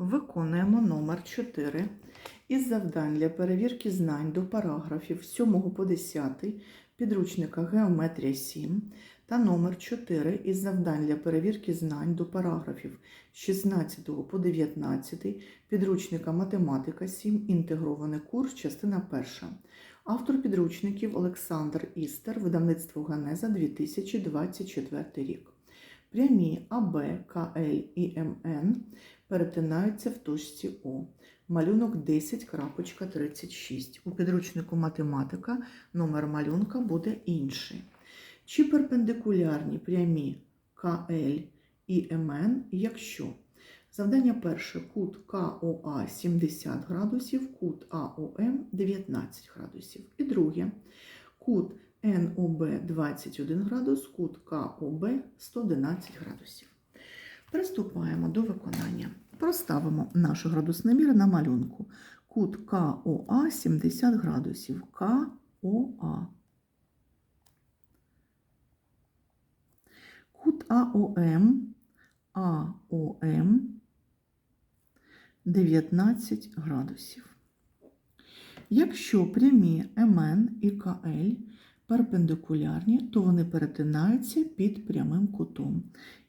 Виконуємо номер 4 із завдань для перевірки знань до параграфів 7 по 10 підручника Геометрія 7 та номер 4 із завдань для перевірки знань до параграфів 16 по 19 підручника Математика 7 інтегрований курс, частина 1. Автор підручників Олександр Істер, видавництво Ганеза 2024 рік. Прямі АБ, КЛ і МН перетинаються в точці О. Малюнок 10.36. У підручнику математика номер малюнка буде інший. Чи перпендикулярні прямі КЛ і МН, якщо завдання перше кут КОА 70 градусів, кут АОМ 19 градусів. І друге кут НОБ 21 градус, кут КОБ 111 градусів. Приступаємо до виконання. Проставимо наш градусний мір на малюнку. Кут КОА 70 градусів. КОА. Кут АОМ АОМ 19 градусів. Якщо прямі МН і КЛ перпендикулярні, то вони перетинаються під прямим кутом.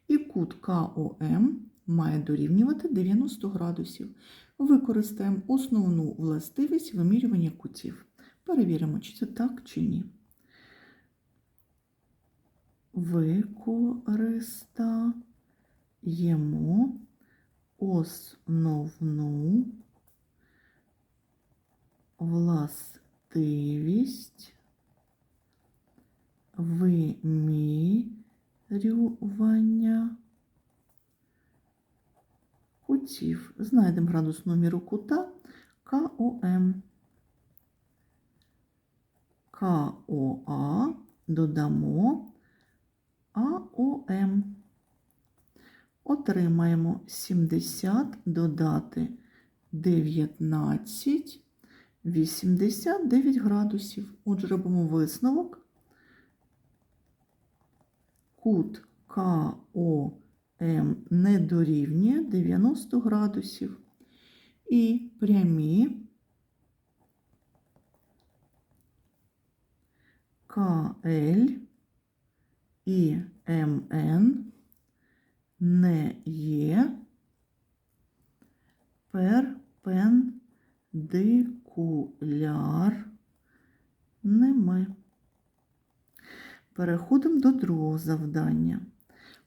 І кут КОМ має дорівнювати 90 градусів. Використаємо основну властивість вимірювання кутів. Перевіримо, чи це так, чи ні. Використаємо основну властивість вимірювання кутів. Знайдемо градусну міру кута КОМ. КОА додамо АОМ. Отримаємо 70 додати 19, 89 градусів. Отже, робимо висновок. Кут КОМ не дорівнює 90 градусів. І прямі КЛ і МН не є перпендикулярними. Переходимо до другого завдання.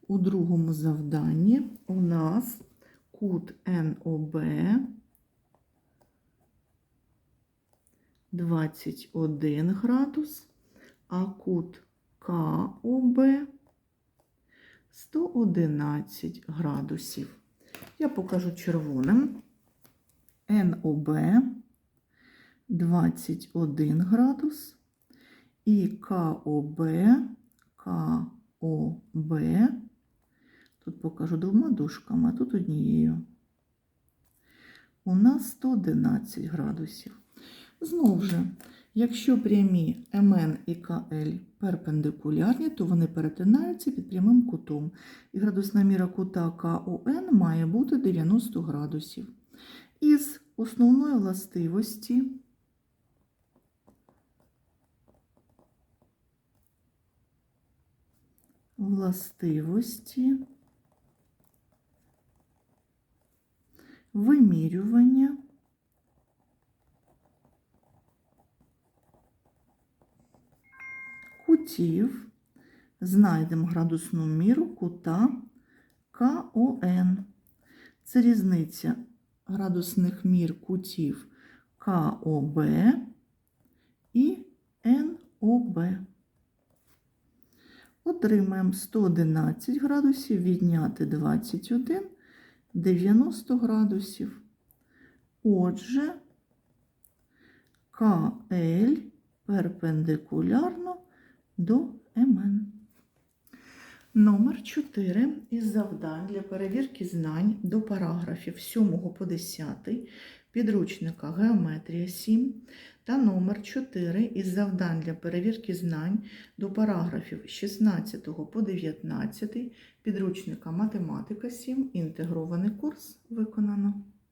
У другому завданні у нас кут НОБ 21 градус, а кут КОБ 111 градусів. Я покажу червоним. НОБ 21 градус і КОБ, КОБ, тут покажу двома дужками, а тут однією. У нас 111 градусів. Знову ж, якщо прямі МН і КЛ перпендикулярні, то вони перетинаються під прямим кутом. І градусна міра кута КОН має бути 90 градусів. Із основної властивості властивості вимірювання кутів знайдемо градусну міру кута КОН. Це різниця градусних мір кутів КОБ і НОБ. Отримаємо 111 градусів, відняти 21, 90 градусів. Отже, КЛ перпендикулярно до МН. Номер 4 із завдань для перевірки знань до параграфів 7 по 10 підручника Геометрія 7 та номер 4 із завдань для перевірки знань до параграфів 16 по 19 підручника Математика 7 інтегрований курс виконано.